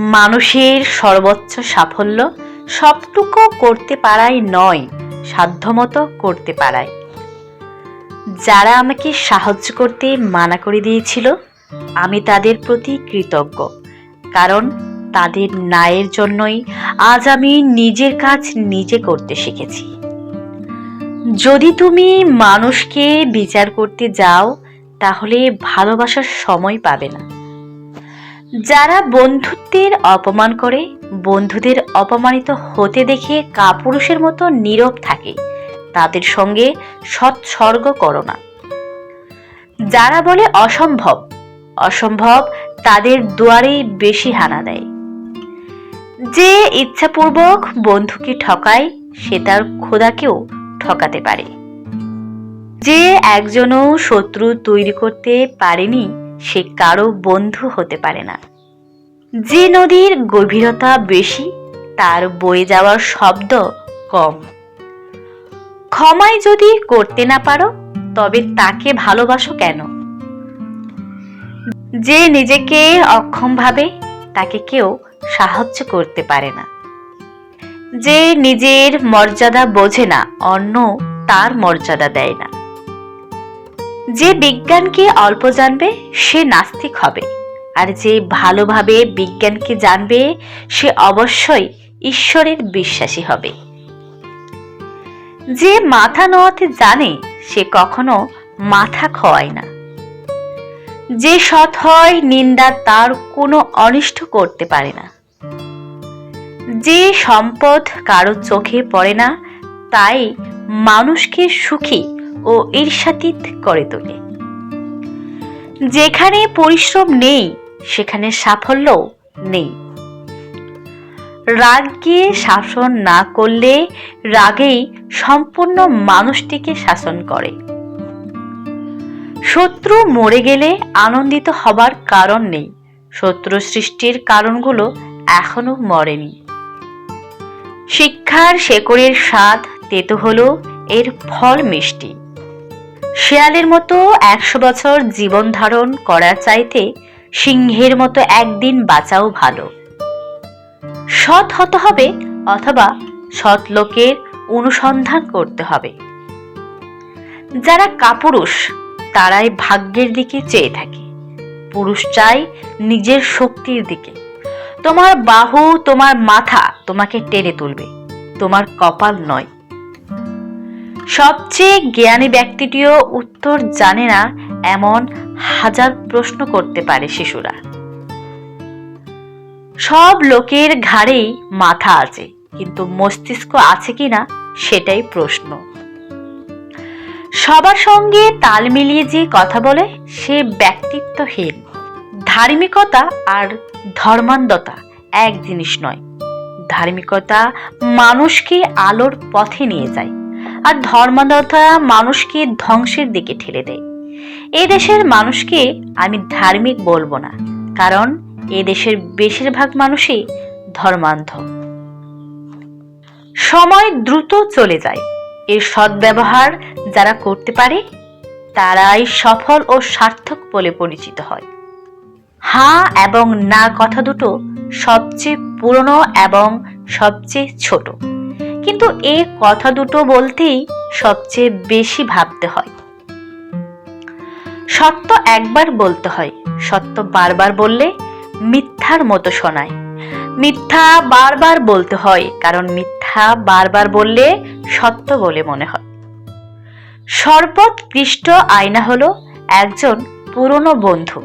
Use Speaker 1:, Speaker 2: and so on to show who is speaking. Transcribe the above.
Speaker 1: মানুষের সর্বোচ্চ সাফল্য সবটুকু করতে পারাই নয়, সাধ্যমতো করতে পারায়। যারা আমাকে সাহায্য করতে মানা করে দিয়েছিল, আমি তাদের প্রতি কৃতজ্ঞ, কারণ তাদের ন্যায়ের জন্যই আজ আমি নিজের কাজ নিজে করতে শিখেছি। যদি তুমি মানুষকে বিচার করতে যাও, তাহলে ভালোবাসার সময় পাবে না। যারা বন্ধুত্বের অপমান করে, বন্ধুদের অপমানিত হতে দেখে কাপুরুষের মতো নীরব থাকে, তাদের সঙ্গে সৎসর্গ করো না। যারা বলে অসম্ভব অসম্ভব তাদের দুয়ারেই বেশি হানা দেয়। যে ইচ্ছাপূর্বক বন্ধুকে ঠকায়, সে তার খোদাকেও ঠকাতে পারে। যে একজনও শত্রু তৈরি করতে পারেনি সে কারও বন্ধু হতে পারে না। যে নদীর গভীরতা বেশি, তার বয়ে যাওয়ার শব্দ কম। ক্ষমাই যদি করতে না পারো, তবে তাকে ভালোবাসো কেন? যে নিজেকে অক্ষম ভাবে, তাকে কেউ সাহায্য করতে পারে না। যে নিজের মর্যাদা বোঝে না, অন্য তার মর্যাদা দেয় না। যে বিজ্ঞানকে অল্প জানবে, সে নাস্তিক হবে। আর যে ভালোভাবে বিজ্ঞানকে জানবে, সে অবশ্যই ঈশ্বরের বিশ্বাসী হবে। যে মাথা নোয়াতে জানে, সে কখনো মাথা খোয়ায় না। যে সৎ হয়, নিন্দা তার কোনো অনিষ্ট করতে পারে না। যে সম্পদ কারও চোখে পড়ে না, তাই মানুষকে সুখী ও ঈর্ষাতীত করে তোলে। যেখানে পরিশ্রম নেই, সেখানে সাফল্য নেই। রাগকে শাসন না করলে রাগেই সম্পূর্ণ মানুষটিকে শাসন করে। শত্রু মরে গেলে আনন্দিত হবার কারণ নেই। শত্রু সৃষ্টির কারণগুলো এখনও মরেনি। শিক্ষার শেকড়ের স্বাদ তেতো হলো এর ফল মিষ্টি। শেয়ালের মতো একশো বছর জীবন ধারণ করার চাইতে সিংহের মতো একদিন বাঁচাও ভালো। সৎ হতে হবে অথবা সৎ লোকের অনুসন্ধান করতে হবে। যারা কাপুরুষ, তারাই ভাগ্যের দিকে চেয়ে থাকে। পুরুষ চাই নিজের শক্তির দিকে। তোমার বাহু, তোমার মাথা তোমাকে টেনে তুলবে। তোমার কপাল নয়। সবচেয়ে জ্ঞানী ব্যক্তিটিও উত্তর জানে না এমন হাজার প্রশ্ন করতে পারে শিশুরা। সব লোকের ঘাড়েই মাথা আছে, কিন্তু মস্তিষ্ক আছে কিনা সেটাই প্রশ্ন। সবার সঙ্গে তাল মিলিয়ে যে কথা বলে সে ব্যক্তিত্বহীন। ধার্মিকতা আর ধর্মান্ধতা এক জিনিস নয়। ধার্মিকতা মানুষকে আলোর পথে নিয়ে যায়। আর ধর্মান্ধতা মানুষকে ধ্বংসের দিকে ঠেলে দেয়। এ দেশের মানুষকে আমি ধার্মিক বলব না, কারণ এ দেশের বেশিরভাগ মানুষই ধর্মান্ধ। সময় দ্রুত চলে যায়। এর সদ্ব্যবহার যারা করতে পারে, তারাই সফল ও সার্থক বলে পরিচিত হয়। হ্যাঁ এবং না কথা দুটো সবচেয়ে পুরনো এবং সবচেয়ে ছোট। কিন্তু এ কথা দুটো বলতেই সবচেয়ে বেশি ভাবতে হয়। সত্য একবার বলতে হয়, সত্য বারবার বললে মিথ্যার মতো শোনায়। মিথ্যা বারবার বলতে হয়, কারণ মিথ্যা বারবার বললে সত্য বলে মনে হয়। সর্বোৎকৃষ্ট আয়না হলো একজন পুরনো বন্ধু।